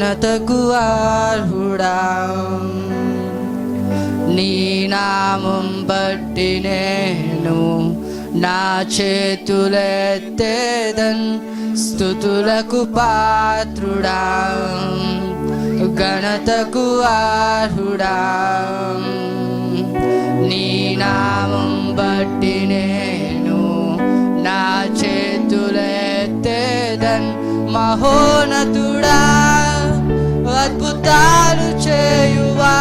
ఘనతకు అర్హుడా నీ నామం బట్టి నేను నా చేతులెత్తేదన్ స్థుతులకు పాత్రుడా ఘనతకు అర్హుడా నీ నామం బట్టి నేను నా చేతులెత్తేదన్ మహోనతుడా అద్భుతాలు చేయువా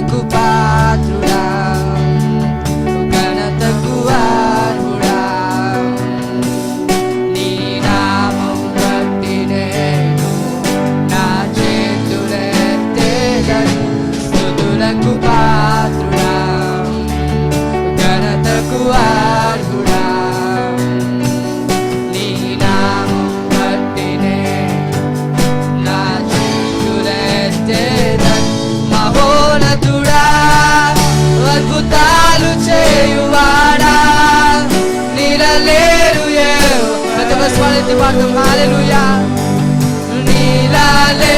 స్తుతులకు పాత్రుడా ఘనతకు అర్హుడా నీ నామం బట్టి నేను నా చేతులెత్తేదను స్తుతులకు పాత్రుడా That's what it about them. Hallelujah. Nilale.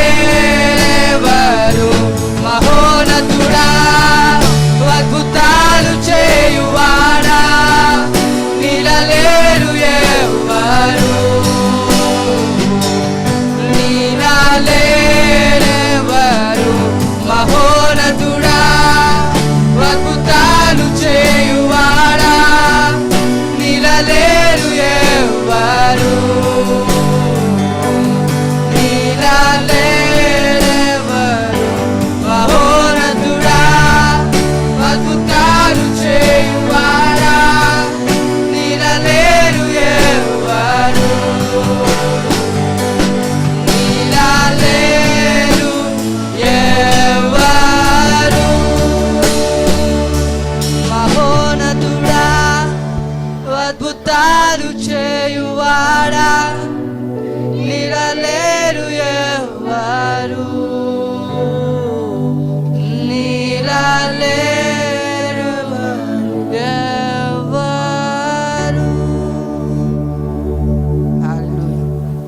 para